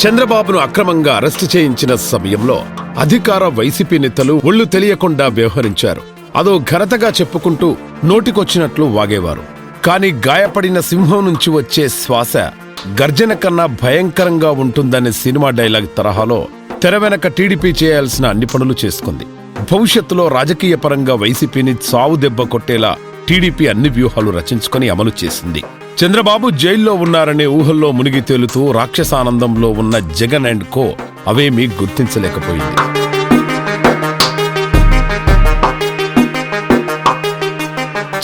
చంద్రబాబును అక్రమంగా అరెస్టు చేయించిన సమయంలో అధికార వైసీపీ నేతలు ఒళ్ళు తెలియకుండా వ్యవహరించారు. అదో ఘనతగా చెప్పుకుంటూ నోటికొచ్చినట్లు వాగేవారు. కాని గాయపడిన సింహం నుంచి వచ్చే శ్వాస గర్జన కన్నా భయంకరంగా ఉంటుందనే సినిమా డైలాగ్ తరహాలో తెర వెనక టీడీపీ చేయాల్సిన అన్ని పనులు చేసుకుంది. భవిష్యత్తులో రాజకీయ పరంగా వైసీపీని చావు దెబ్బ కొట్టేలా టీడీపీ అన్ని వ్యూహాలు రచించుకొని అమలు చేసింది. చంద్రబాబు జైల్లో ఉన్నారనే ఊహల్లో మునిగి తేలుతూ రాక్షసానందంలో ఉన్న జగన్ అండ్ కో అవేమీ గుర్తించలేకపోయింది.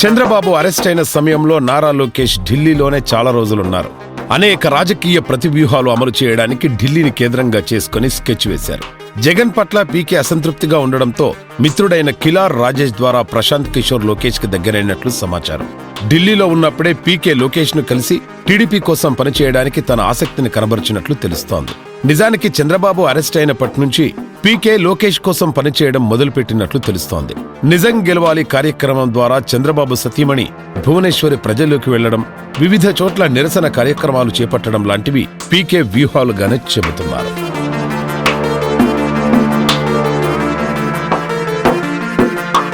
చంద్రబాబు అరెస్ట్ అయిన సమయంలో నారా లోకేష్ ఢిల్లీలోనే చాలా రోజులున్నారు. అనేక రాజకీయ ప్రతివ్యూహాలు అమలు చేయడానికి ఢిల్లీని కేంద్రంగా చేసుకుని స్కెచ్ వేశారు. జగన్ పట్ల పీకే అసంతృప్తిగా ఉండడంతో మిత్రుడైన కిలార్ రాజేష్ ద్వారా ప్రశాంత్ కిషోర్ లోకేష్కి దగ్గరైనట్లు సమాచారం. ఢిల్లీలో ఉన్నప్పుడే పీకే లోకేష్ను కలిసి టీడీపీ కోసం పనిచేయడానికి తన ఆసక్తిని కనబరిచినట్లు తెలుస్తోంది. నిజానికి చంద్రబాబు అరెస్ట్ అయినప్పటి నుంచి పీకే లోకేష్ కోసం పనిచేయడం మొదలుపెట్టినట్లు తెలుస్తోంది. నిజం గెలవాలి కార్యక్రమం ద్వారా చంద్రబాబు సతీమణి భువనేశ్వరి ప్రజల్లోకి వెళ్ళడం వివిధ చోట్ల నిరసన కార్యక్రమాలు చేపట్టడం లాంటివి పీకే వ్యూహాలుగానే చెబుతున్నారు.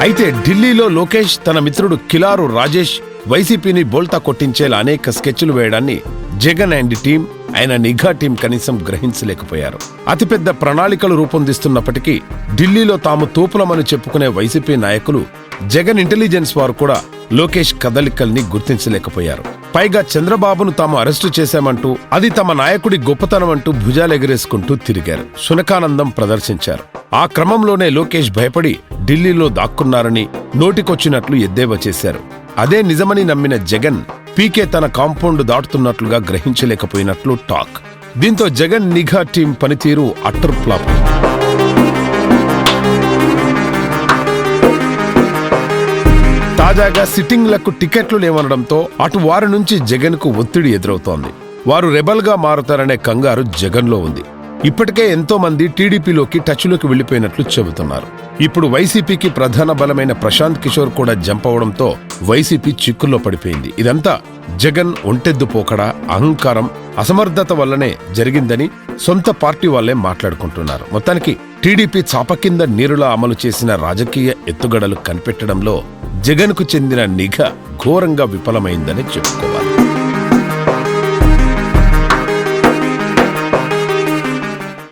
అయితే ఢిల్లీలో లోకేష్ తన మిత్రుడు కిలారు రాజేష్ వైసీపీని బోల్తా కొట్టించేలా అనేక స్కెచ్లు వేయడాన్ని జగన్ అండ్ టీం ఆయన నిఘా టీం కనీసం గ్రహించలేకపోయారు. అతిపెద్ద ప్రణాళికలు రూపొందిస్తున్నప్పటికీ ఢిల్లీలో తాము తోపులమని చెప్పుకునే వైసీపీ నాయకులు జగన్ ఇంటెలిజెన్స్ వారు కూడా లోకేష్ కదలికల్ని గుర్తించలేకపోయారు. పైగా చంద్రబాబును తాము అరెస్టు చేశామంటూ అది తమ నాయకుడి గొప్పతనం అంటూ భుజాలెగరేసుకుంటూ తిరిగారు. శునకానందం ప్రదర్శించారు. ఆ క్రమంలోనే లోకేష్ భయపడి ఢిల్లీలో దాక్కున్నారని నోటికొచ్చినట్లు ఎద్దేవా చేశారు. అదే నిజమని నమ్మిన జగన్ పీకే తన కాంపౌండ్ దాటుతున్నట్లుగా గ్రహించలేకపోయినట్లు టాక్. దీంతో జగన్ నిఘా టీం పనితీరు అట్టర్ ఫ్లాప్. తాజాగా సిట్టింగ్లకు టికెట్లు లేవనడంతో అటు వారి నుంచి జగన్కు ఒత్తిడి ఎదురవుతోంది. వారు రెబల్గా మారుతారనే కంగారు జగన్లో ఉంది. ఇప్పటికే ఎంతో మంది టీడీపీలోకి టచ్లోకి వెళ్ళిపోయినట్లు చెబుతున్నారు. ఇప్పుడు వైసీపీకి ప్రధాన బలమైన ప్రశాంత్ కిషోర్ కూడా జంప్ అవడంతో వైసీపీ చిక్కుల్లో పడిపోయింది. ఇదంతా జగన్ ఒంటెద్దు పోకడ అహంకారం అసమర్థత వల్లనే జరిగిందని సొంత పార్టీ వాళ్ళే మాట్లాడుకుంటున్నారు. మొత్తానికి టీడీపీ చాప కింద నీరులా అమలు చేసిన రాజకీయ ఎత్తుగడలు కనిపెట్టడంలో జగన్కు చెందిన నిఘ ఘోరంగా విఫలమైందని చెప్పుకోవాలి.